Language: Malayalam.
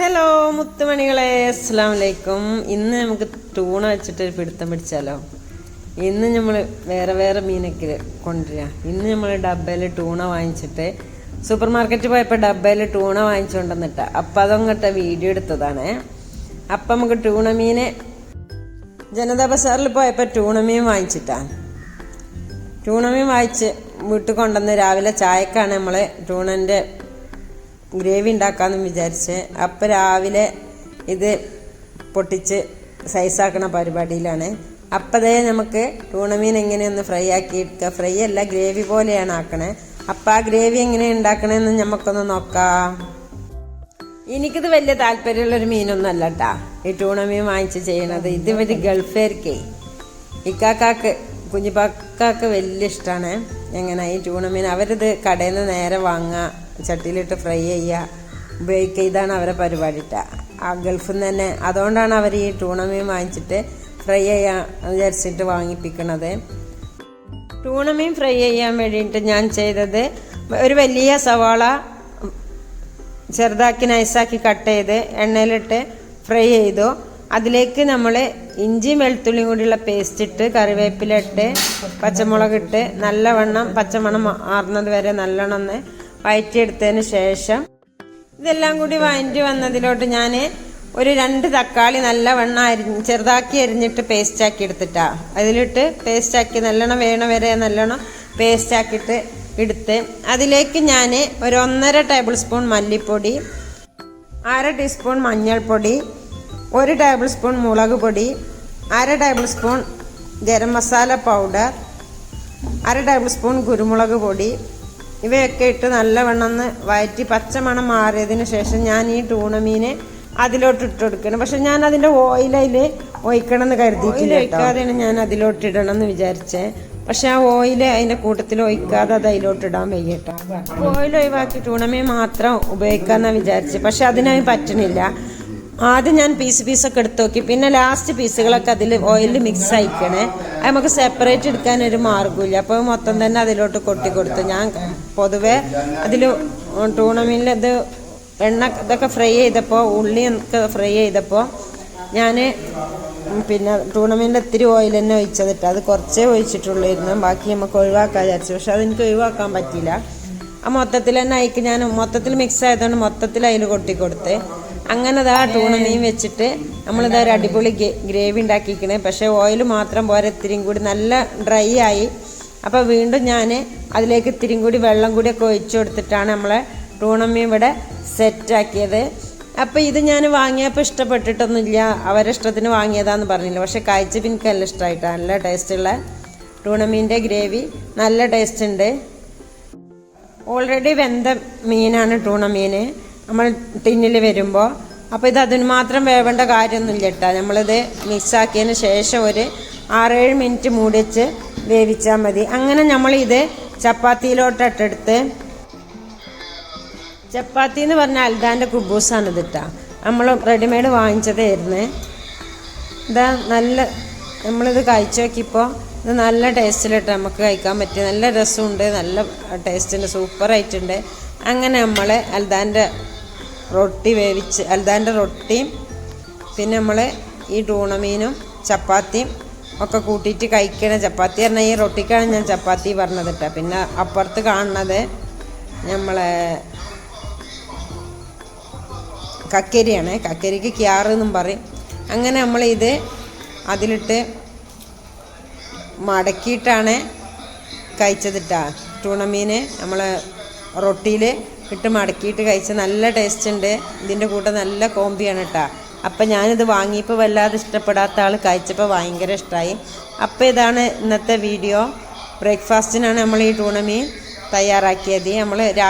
ഹലോ മുത്തുമണികളെ. അസ്സാം വലൈക്കും ഇന്ന് നമുക്ക് ടൂണ വെച്ചിട്ട് പിടുത്തം പിടിച്ചാലോ? ഇന്ന് നമ്മൾ വേറെ വേറെ മീനൊക്കെ കൊണ്ടുവരിക. ഇന്ന് നമ്മൾ ഡബ്ബയിൽ ടൂണ വാങ്ങിച്ചിട്ട് സൂപ്പർ മാർക്കറ്റിൽ പോയപ്പോൾ ഡബ്ബയിൽ ടൂണ വാങ്ങിച്ചുകൊണ്ടെന്നിട്ട അപ്പം അതങ്ങോട്ട് വീഡിയോ എടുത്തതാണ്. അപ്പം നമുക്ക് ടൂണ മീന് ജനതാ ബസാറിൽ പോയപ്പോൾ ടൂണ മീൻ വാങ്ങിച്ചിട്ടാണ് ടൂണ മീൻ വാങ്ങിച്ച് വീട്ടിൽ കൊണ്ടുവന്ന് രാവിലെ ചായക്കാണ് നമ്മൾ ടൂണന്റെ ഗ്രേവി ഉണ്ടാക്കാമെന്ന് വിചാരിച്ച് അപ്പം രാവിലെ ഇത് പൊട്ടിച്ച് സൈസാക്കണ പരിപാടിയിലാണ്. അപ്പതേ നമുക്ക് ടൂണമീൻ എങ്ങനെയൊന്ന് ഫ്രൈ ആക്കി എടുക്കുക ഫ്രൈ അല്ല ഗ്രേവി പോലെയാണ് ആക്കണേ. അപ്പം ആ ഗ്രേവി എങ്ങനെ ഉണ്ടാക്കണമെന്ന് നമുക്കൊന്ന് നോക്കാം. എനിക്കിത് വലിയ താല്പര്യമുള്ളൊരു മീനൊന്നും അല്ല കേട്ടാ ഈ ടൂണമീൻ വാങ്ങിച്ച് ചെയ്യണത്. ഇത് ഒരു ഗൾഫേർക്കേ. ഇക്കാക്കാക്ക് കുഞ്ഞിപ്പാക്കാക്ക് വലിയ ഇഷ്ടമാണ് എങ്ങനെ ഈ ടൂണമീൻ? അവരിത് കടയിൽ നിന്ന് നേരെ വാങ്ങുക ചട്ടിയിലിട്ട് ഫ്രൈ ചെയ്യുക. ബേക്ക് ഇതാണ് അവരെ പരിപാടി ആ ഗൾഫിൽ നിന്ന് തന്നെ അതുകൊണ്ടാണ് അവർ ഈ ടൂണമീൻ വാങ്ങിച്ചിട്ട് ഫ്രൈ ചെയ്യാൻ വിചാരിച്ചിട്ട് വാങ്ങിപ്പിക്കണത്. ടൂണമീൻ ഫ്രൈ ചെയ്യാൻ വേണ്ടിയിട്ട് ഞാൻ ചെയ്തത് ഒരു വലിയ സവാള ചെറുതാക്കി നൈസാക്കി കട്ട് ചെയ്ത് എണ്ണയിലിട്ട് ഫ്രൈ ചെയ്തു. അതിലേക്ക് നമ്മൾ ഇഞ്ചി വെളുത്തുള്ളിയും കൂടിയുള്ള പേസ്റ്റ് ഇട്ട് കറിവേപ്പില ഇട്ട് പച്ചമുളക് ഇട്ട് നല്ലവണ്ണം പച്ചമണം മാറുന്നത് വരെ ഒന്ന് വഴറ്റിയെടുത്തതിന് ശേഷം ഇതെല്ലാം കൂടി വഴറ്റി വന്നതിലോട്ട് ഞാൻ ഒരു രണ്ട് തക്കാളി നല്ലവണ്ണം അരിഞ്ഞ് ചെറുതാക്കി അരിഞ്ഞിട്ട് പേസ്റ്റാക്കി എടുത്തിട്ടാ. അതിലിട്ട് പേസ്റ്റാക്കി നല്ലോണം വേണ വരെ നല്ലോണം പേസ്റ്റാക്കിയിട്ട് എടുത്ത് അതിലേക്ക് ഞാൻ ഒരു ഒന്നര ടേബിൾ സ്പൂൺ മല്ലിപ്പൊടി അര ടീസ്പൂൺ മഞ്ഞൾപ്പൊടി ഒരു ടേബിൾ സ്പൂൺ മുളക് പൊടി അര table spoon garam masala powder അര ടേബിൾ സ്പൂൺ കുരുമുളക് പൊടി ഇവയൊക്കെ ഇട്ട് നല്ലവണ്ണം ഒന്ന് വഴറ്റി പച്ചമണം മാറിയതിന് ശേഷം ഞാൻ ഈ ടൂണമീന് അതിലോട്ട് ഇട്ട് കൊടുക്കണം. പക്ഷെ ഞാൻ അതിന്റെ ഓയിൽ അതിൽ ഒഴിക്കണം എന്ന് കരുതിയിട്ടില്ല ഒഴിക്കാതെയാണ് ഞാൻ അതിലോട്ട് ഇടണം എന്ന് വിചാരിച്ചേ. പക്ഷെ ആ ഓയിൽ അതിന്റെ കൂട്ടത്തിൽ ഒഴിക്കാതെ അത് അതിലോട്ട് ഇടാൻ വയ്യട്ടോ ഓയിൽ ഒഴിവാക്കി ടൂണമീൻ മാത്രം ഉപയോഗിക്കാമെന്നാണ് വിചാരിച്ചത്. പക്ഷെ അതിനായി പറ്റണില്ല. ആദ്യം ഞാൻ പീസ് പീസൊക്കെ എടുത്ത് നോക്കി. പിന്നെ ലാസ്റ്റ് പീസുകളൊക്കെ അതിൽ ഓയിലിൽ മിക്സ് ആയിക്കണേ. അത് നമുക്ക് സെപ്പറേറ്റ് എടുക്കാൻ ഒരു മാർഗമില്ല അപ്പോൾ മൊത്തം തന്നെ അതിലോട്ട് കൊട്ടി കൊടുത്തു. ഞാൻ പൊതുവെ അതിൽ ടൂണമീനിൽ ഇത് എണ്ണ ഇതൊക്കെ ഫ്രൈ ചെയ്തപ്പോൾ ഉള്ളി ഒക്കെ ഫ്രൈ ചെയ്തപ്പോൾ ഞാൻ പിന്നെ ടൂർണമെന്റിൽ ഇത്തിരി ഓയിൽ തന്നെ ഒഴിച്ചതിട്ട് അത് കുറച്ചേ ഒഴിച്ചിട്ടുള്ളായിരുന്നു. ബാക്കി നമുക്ക് ഒഴിവാക്കാൻ വിചാരിച്ചു. പക്ഷെ അതെനിക്ക് ഒഴിവാക്കാൻ പറ്റിയില്ല. ആ മൊത്തത്തിൽ തന്നെ അയക്ക് ഞാൻ മൊത്തത്തിൽ മിക്സ് ആയതുകൊണ്ട് മൊത്തത്തിൽ അതിൽ കൊട്ടി അങ്ങനെ ദാ ടൂണ് മീൻ വെച്ചിട്ട് നമ്മളിതാ ഒരു അടിപൊളി ഗ്രേവി ഉണ്ടാക്കിക്കണേ പക്ഷേ ഓയിൽ മാത്രം പോരെ ഇത്തിരിയും കൂടി നല്ല ഡ്രൈ ആയി. അപ്പോൾ വീണ്ടും ഞാൻ അതിലേക്ക് ഇത്തിരിയും കൂടി വെള്ളം കൂടിയൊക്കെ ഒഴിച്ചു കൊടുത്തിട്ടാണ് നമ്മളെ ടൂണമ്മി ഇവിടെ സെറ്റാക്കിയത് അപ്പോൾ ഇത് ഞാൻ വാങ്ങിയപ്പോൾ ഇഷ്ടപ്പെട്ടിട്ടൊന്നുമില്ല. അവരെ ഇഷ്ടത്തിന് വാങ്ങിയതാന്ന് പറഞ്ഞില്ല. പക്ഷെ കഴിച്ചപ്പോൾ എനിക്ക് നല്ല ഇഷ്ടമായിട്ടാണ് നല്ല ടേസ്റ്റുള്ള ടൂണമീന്റെ ഗ്രേവി. നല്ല ടേസ്റ്റ് ഉണ്ട്. ഓൾറെഡി വെന്ത മീനാണ് ടൂണ മീൻ നമ്മൾ ടിന്നിൽ വരുമ്പോൾ അപ്പോൾ ഇത് അതിന് മാത്രം വേവേണ്ട കാര്യമൊന്നുമില്ല കേട്ടോ. നമ്മളിത് മിക്സാക്കിയതിന് ശേഷം ഒരു ആറേഴ് മിനിറ്റ് മൂടി വെച്ച് വേവിച്ചാൽ മതി. അങ്ങനെ നമ്മളിത് ചപ്പാത്തിയിലോട്ട് ഇട്ടെടുത്ത് ചപ്പാത്തി എന്ന് പറഞ്ഞാൽ അൽദാന്റെ കുബൂസാണ് ഇത് കേട്ടോ നമ്മൾ റെഡിമെയ്ഡ് വാങ്ങിച്ചതായിരുന്നു. ഇതാ നല്ല നമ്മളിത് കഴിച്ചു നോക്കിയപ്പോൾ ഇത് നല്ല ടേസ്റ്റിലിട്ട് നമുക്ക് കഴിക്കാൻ പറ്റും നല്ല രസമുണ്ട് നല്ല ടേസ്റ്റുണ്ട് സൂപ്പറായിട്ടുണ്ട്. അങ്ങനെ നമ്മൾ അൽദാന്റെ റൊട്ടി വേവിച്ച് അൽദാന്റെ റൊട്ടിയും പിന്നെ നമ്മൾ ഈ ടൂണമീനും ചപ്പാത്തിയും ഒക്കെ കൂട്ടിയിട്ട് കഴിക്കണ ചപ്പാത്തി പറഞ്ഞാൽ ഈ റൊട്ടിക്കാണ് ഞാൻ ചപ്പാത്തി പറഞ്ഞത് കേട്ടോ. പിന്നെ അപ്പുറത്ത് കാണുന്നത് നമ്മളെ കക്കരിയാണ്. കക്കരിക്ക് ക്യാറ് എന്നും പറയും. അങ്ങനെ നമ്മൾ ഇത് അതിലിട്ട് മടക്കിയിട്ടാണ് കഴിച്ചതിട്ടാ ടൂണമീൻ നമ്മൾ റൊട്ടിയിൽ ഇട്ട് മടക്കിയിട്ട് കഴിച്ച നല്ല ടേസ്റ്റ് ഉണ്ട്. ഇതിന്റെ കൂടെ നല്ല കോമ്പിയാണ് കേട്ടോ അപ്പം ഞാനിത് വാങ്ങിയപ്പോൾ വല്ലാതെ ഇഷ്ടപ്പെടാത്ത ആൾ കഴിച്ചപ്പോൾ ഭയങ്കര ഇഷ്ടമായി അപ്പോൾ ഇതാണ് ഇന്നത്തെ വീഡിയോ ബ്രേക്ക്ഫാസ്റ്റിനാണ് നമ്മൾ ഈ ടൂണമീൻ തയ്യാറാക്കിയത്. നമ്മൾ രാ